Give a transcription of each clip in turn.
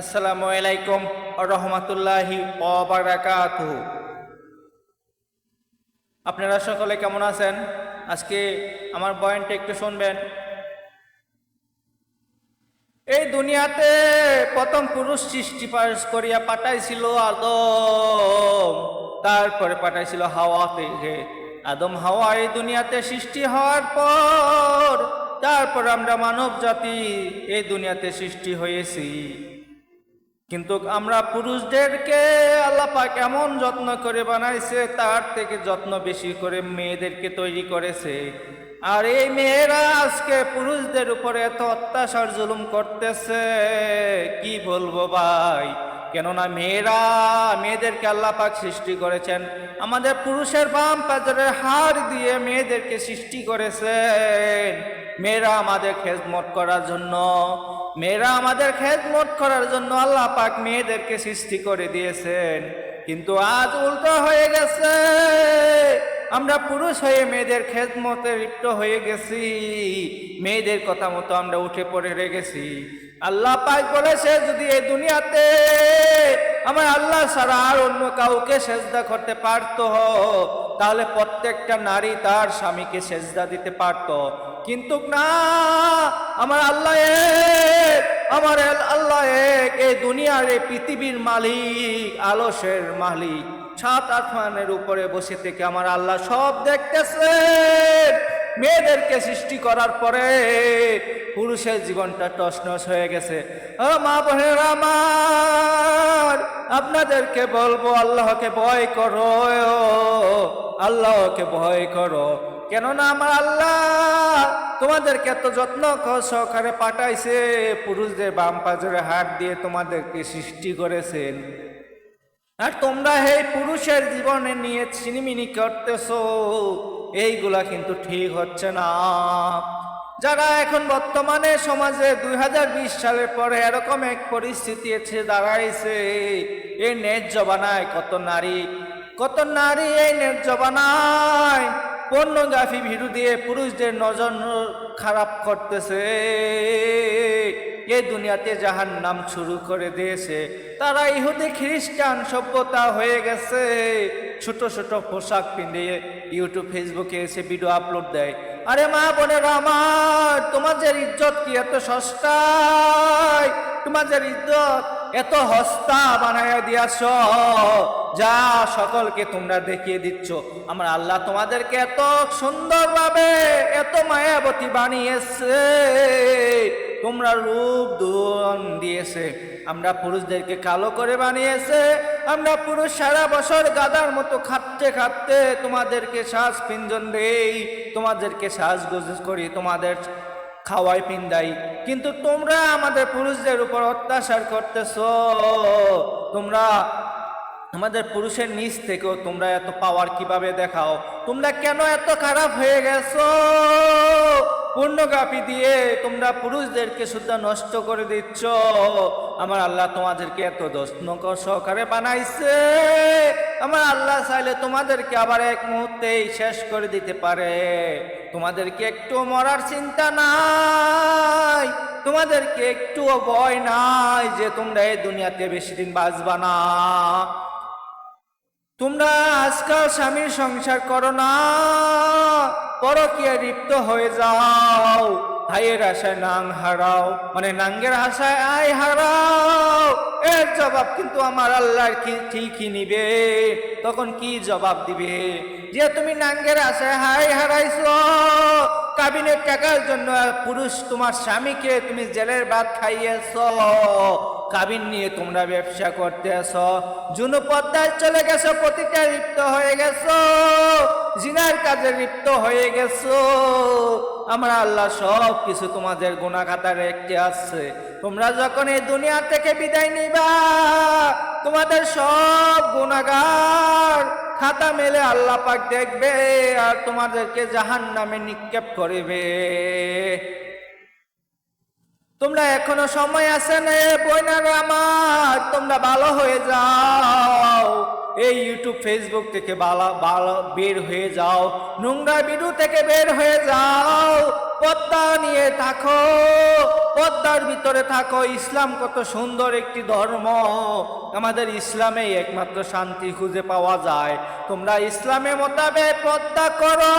আসসালামু আলাইকুম রহমতুল্লাহি আপনারা সকলে কেমন আছেন? আজকে আমার বয়ানটা একটু শুনবেন। এই দুনিয়াতে প্রথম পুরুষ সৃষ্টি পাশ করিয়া পাঠাইছিল আদম। তারপরে পাঠাইছিল হাওয়া থেকে। আদম হাওয়া এই দুনিয়াতে সৃষ্টি হওয়ার পর, তারপর আমরা মানব জাতি এই দুনিয়াতে সৃষ্টি হয়েছি। কিন্তু আমরা পুরুষদেরকে আল্লাহ পাক এমন যত্ন করে বানাইছে, তার থেকে যত্ন বেশি করে মেয়েদেরকে তৈরি করেছে। আর এই মেয়েরা আজকে পুরুষদের উপরে এত অত্যাচার, জুলুম করতেছে, কি বলব ভাই? কেননা মেয়েরা, মেয়েদেরকে আল্লাহ পাক সৃষ্টি করেছেন। আমাদের পুরুষের বাম পাজরের হাড় দিয়ে মেয়েদেরকে সৃষ্টি করেছেন। মেয়েরা আমাদের খেজমত করার জন্য মেয়েরা আমাদের খেজমত করার জন্য আল্লাহ পাক মেয়েদেরকে সৃষ্টি করে দিয়েছেন। কিন্তু আজ উল্টো হয়ে গেছে। আমরা পুরুষ হয়ে মেয়েদের খেজমতে লিপ্ত হয়ে গেছি। মেয়েদের কথা মতো আমরা উঠে পড়ে রেগেছি। আল্লাহ পাক বলেছে, যদি এই দুনিয়াতে আমার আল্লাহ ছাড়া আর অন্য কাউকে সেজদা করতে পারতো, তাহলে প্রত্যেকটা নারী তার স্বামীকে সেজদা দিতে পারতো। কিন্তু না আমার আল্লাহ এক, আমার আল্লাহ এক, এই দুনিয়ার এই পৃথিবীর মালিক, আলসের মালিক। সাত আসমানের উপরে বসে থেকে আমার আল্লাহ সব দেখতেছে। মেয়েদেরকে সৃষ্টি করার পরে পুরুষের জীবনটা টসনস হয়ে গেছে। মা বোনের আমার, আপনাদেরকে বলব, আল্লাহকে ভয় করো, আল্লাহকে ভয় করো। কেননা আমার আল্লাহ তোমাদেরকে এত যত্ন সহকারে পাঠাইছে, পুরুষদের বাম পাজরে হাত দিয়ে তোমাদেরকে সৃষ্টি করেছেন। আর তোমরা এই পুরুষের জীবনে নিয়ে ছিনিমিনি করতেছো, এইগুলা কিন্তু ঠিক হচ্ছে না। যারা এখন বর্তমানে সমাজে দুই হাজার বিশ সালের পরে এরকম এক পরিস্থিতি এসে দাঁড়াইছে, এই ন্যায্য বানায় কত নারী কত নারী এই ন্যায্য বানায়? পর্নোগ্রাফি ভিডিও দিয়ে পুরুষদের নজর খারাপ করতেছে। এই দুনিয়াতে যাহার নাম শুরু করে দিয়েছে। তারা ইহুদি, খ্রিস্টান সভ্যতা হয়ে গেছে। ছোট ছোট পোশাক পিঁধিয়ে ইউটিউব, ফেসবুকে এসে ভিডিও আপলোড দেয়। আরে মা বোনের আমার, তোমাদের ইজ্জত কি এত সস্তায়? তোমাদের ইজ্জত এত হস্তা বানাইয়া দিয়াছ, যা সকলকে তোমরা দেখিয়ে দিচ্ছ। আমার আল্লাহ তোমাদেরকে এত সুন্দরভাবে, এত মায়াবতী বানিয়েছে। তোমরা রূপ দুন দিয়েছে। আমরা পুরুষদেরকে কালো করে বানিয়েছে। আমরা পুরুষ সারা বছর গাদার মতো খাটতে খাটতে তোমাদেরকে শ্বাস পিঞ্জন দেই, তোমাদেরকে শ্বাসগোজ করি, তোমাদের খাওয়াই পিন্দাই। কিন্তু তোমরা আমাদের পুরুষদের উপর অত্যাচার করতেছ। তোমরা আমাদের পুরুষের নিচ থেকেও তোমরা এত পাওয়ার কীভাবে দেখাও? তোমরা কেন এত খারাপ হয়ে গেছো? পূর্ণগ্রাফি দিয়ে তোমরা পুরুষদেরকে শুদ্ধ নষ্ট করে দিচ্ছ। আমার আল্লাহ তোমাদেরকে এত যত্ন সহকারে বানাইছে। আমার আল্লাহ চাইলে তোমাদেরকে আবার এক মুহূর্তেই শেষ করে দিতে পারে। তোমাদেরকে একটু মরার চিন্তা নাই, তোমাদেরকে একটুও ভয় নাই যে তোমরা এই দুনিয়াতে বেশি দিন বাঁচবা না। তোমরা আজকাল স্বামীর সংসার করো না, পরকীয়া লিপ্ত হয়ে যাও, ভাইয়ের আশায় নাং হারাও মানে নাঙ্গের আশায় আয় হারাও। জবাব কিন্তু আমার আল্লাহর কি ঠিকই নিবে? তখন কি জবাব দিবে? যে তুমি নাঙ্গের আশায় হাই হারাইছো, কাবিনের টাকার জন্য পুরুষ তোমার স্বামীকে তুমি জেলের ভাত খাইয়েছ, কাবিন নিয়ে তোমরা ব্যবসা করতে আসো জুনু পদ্মায় চলে গেছো, প্রতিটা লিপ্ত হয়ে গেছো, জিনার কাজে লিপ্ত হয়ে গেছো। আমরা আল্লাহ সব কিছু তোমাদের গুণাখাতার একটি আসছে। তোমরা যখন এই দুনিয়া থেকে বিদায় নিবা, তোমাদের সব গুণাগার খাতা মেলে আল্লাহ পাক দেখবে আর তোমাদেরকে জাহান নামে নিক্ষেপ করিবে। তোমরা এখনও সময় আছে না বইনার আমার, তোমরা ভালো হয়ে যাও। এই ইউটিউব ফেসবুক থেকে বালা বালা বের হয়ে যাও। নোংরা ভিডিও থেকে বের হয়ে যাও। পদ্মা নিয়ে থাকো। পদ্মার ভিতরে থাকো। ইসলাম কত সুন্দর একটি ধর্ম। আমাদের ইসলামে একমাত্র শান্তি খুঁজে পাওয়া যায়। তোমরা ইসলামে মোতাবেক পদ্মা করো।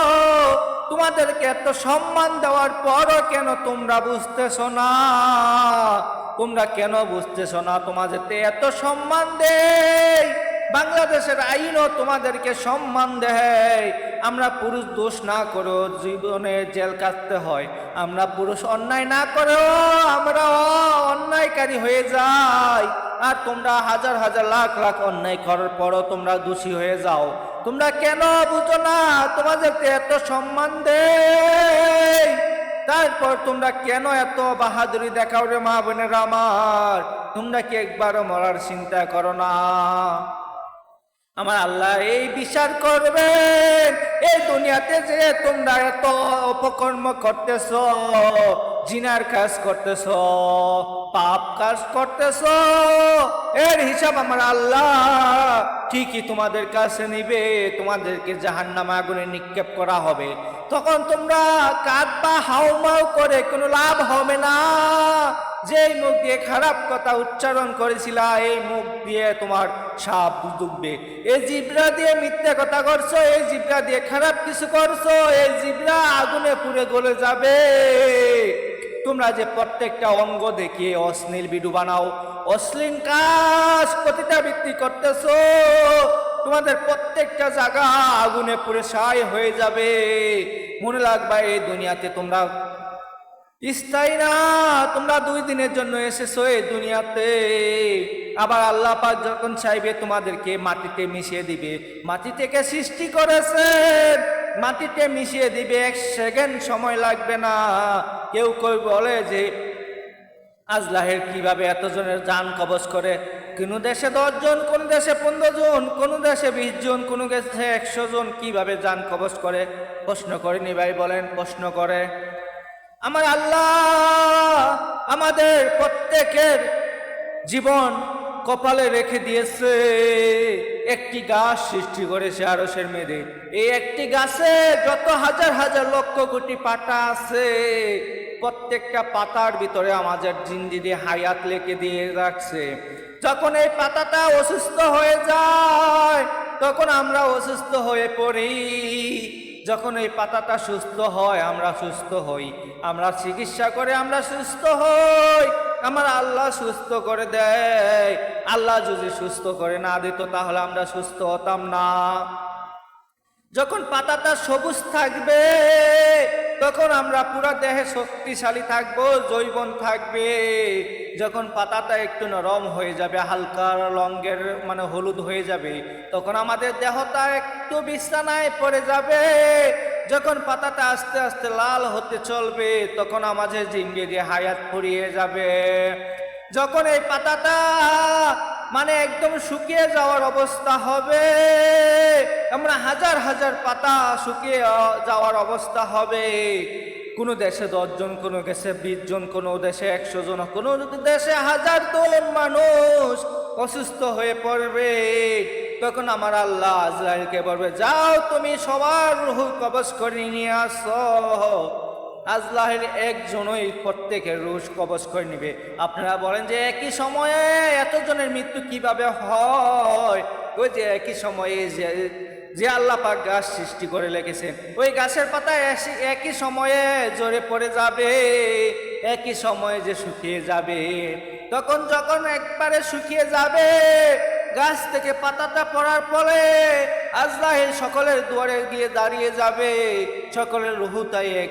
তোমাদেরকে এত সম্মান দেওয়ার পরও কেন তোমরা বুঝতেছো না? তোমরা কেন বুঝতেছো না? তোমাদেরকে এত সম্মান দেয় বাংলাদেশের আইনও তোমাদেরকে সম্মান দেয়। আমরা পুরুষ দোষ না করেও জীবনে জেল কাটতে হয়। আমরা পুরুষ অন্যায় না করো আমরা অন্যায়কারী হয়ে যাই। আর তোমরা হাজার হাজার লাখ লাখ অন্যায় করার পরও তোমরা দোষী হয়ে যাও। তোমরা কেন বুঝো না? তোমাদেরকে এত সম্মান দেয় তারপর তোমরা কেন এত বাহাদুরি দেখাও রে মা বোনেরা আমার? তোমরা কি একবারও মরার চিন্তা করো না? আমার আল্লাহ এই বিচার করবেন এই দুনিয়াতে যে তোমরা এত অপকর্ম করতেছ, জিনার কাজ করতেছ, পাপ কাজ করতেছ, এর হিসাব আমার আল্লাহ ঠিকই তোমাদের কাছে নিবে, তোমাদেরকে জাহান্নামা আগুনে নিক্ষেপ করা হবে। তখন তোমরা কাঁদবা, হাউমাউ করে, কোনো লাভ হবে না। যেই মুখ দিয়ে খারাপ কথা উচ্চারণ করেছিলা, এই মুখ দিয়ে তোমার সাপ ডুববে। এই জিব্রা দিয়ে মিথ্যা কথা করছ এই জিব্রা দিয়ে খারাপ কিছু করছ এই জিব্রা আগুনে পুড়ে গলে যাবে। তোমরা যে প্রত্যেকটা অঙ্গ দেখিয়ে অশ্লীল বিডু বানাও, অশ্লীল কাজ প্রতিটা বৃত্তি করতেছো, তোমাদের প্রত্যেকটা জায়গা আগুনে পুড়ে ছাই হয়ে যাবে। মনে লাগবে এই দুনিয়াতে তোমরা স্থায়ী না, তোমরা দুই দিনের জন্য এসেছ এই দুনিয়াতে। আবার আল্লাহ পাক যখন চাইবে তোমাদেরকে মাটিতে মিশিয়ে দিবে, মাটি থেকে সৃষ্টি করেছেন, মাটিতে মিশিয়ে দিবে, এক সেকেন্ড সময় লাগবে না। কেউ কেউ বলে যে আজলাহের কীভাবে এতজনের যান কবজ করে? কোন দেশে দশজন কোন দেশে পনেরো জন, কোন দেশে বিশ জন, কোন দেশে একশো জন কীভাবে যান কবজ করে? প্রশ্ন করেনি ভাই, বলেন, প্রশ্ন করে। আমার আল্লাহ আমাদের প্রত্যেকের জীবন কপালে রেখে দিয়েছে। একটি গাছ সৃষ্টি করেছে আরসের মেয়েদের। এই একটি গাছে যত হাজার হাজার লক্ষ কোটি পাতা আছে, প্রত্যেকটা পাতার ভিতরে আমাদের জিন্দিদি হায়াত লেখে দিয়ে রাখছে। যখন এই পাতাটা অসুস্থ হয়ে যায়, তখন আমরা অসুস্থ হয়ে পড়ি। যখন এই পাতাটা সুস্থ হয়, আমরা সুস্থ হই। আমরা চিকিৎসা করে আমরা সুস্থ হই। আমার আল্লাহ সুস্থ করে দেয়। আল্লাহ যদি সুস্থ করে না দিত, তাহলে আমরা সুস্থ হতাম না। যখন পাতাটা সবুজ থাকবে তখন আমরা পুরা দেহে শক্তিশালী থাকব, জৈবন থাকবে। যখন পাতাটা একটু নরম হয়ে যাবে, হালকা রঙের মানে হলুদ হয়ে যাবে, তখন আমাদের দেহটা একটু বিছানায় পড়ে যাবে। যখন পাতাটা আস্তে আস্তে লাল হতে চলবে, তখন আমাদের জিঙ্গি হায়াত ফুরিয়ে যাবে। যখন এই পাতাটা মানে একদম শুকিয়ে যাওয়ার অবস্থা হবে। আমরা হাজার হাজার পাতা শুকিয়ে যাওয়ার অবস্থা হবে। কোনো দেশে দশজন কোনো দেশে বিশ জন, কোনো দেশে একশো জন, কোনো দেশে হাজার জন মানুষ অসুস্থ হয়ে পড়বে। তখন আমার আল্লাহ আজরাইলকে বলবে, যাও তুমি সবার রুহু কবজ করে নিয়ে আসো। আজলাহের একজনই প্রত্যেকের রুশ কবজ করে নিবে। আপনারা বলেন যে একই সময়ে এতজনের মৃত্যু কীভাবে হয়? ওই যে একই সময়ে যে যে আল্লাহ পাক গাছ সৃষ্টি করে লেগেছেন ওই গাছের পাতা একই সময়ে জোরে পড়ে যাবে, একই সময়ে যে শুকিয়ে যাবে। তখন যখন একবারে শুকিয়ে যাবে, গাছ থেকে পাতাটা পড়ার পরে আজরাহিল সকলের দুয়ারে গিয়ে দাঁড়িয়ে যাবে, সকলের রুহুতাই এক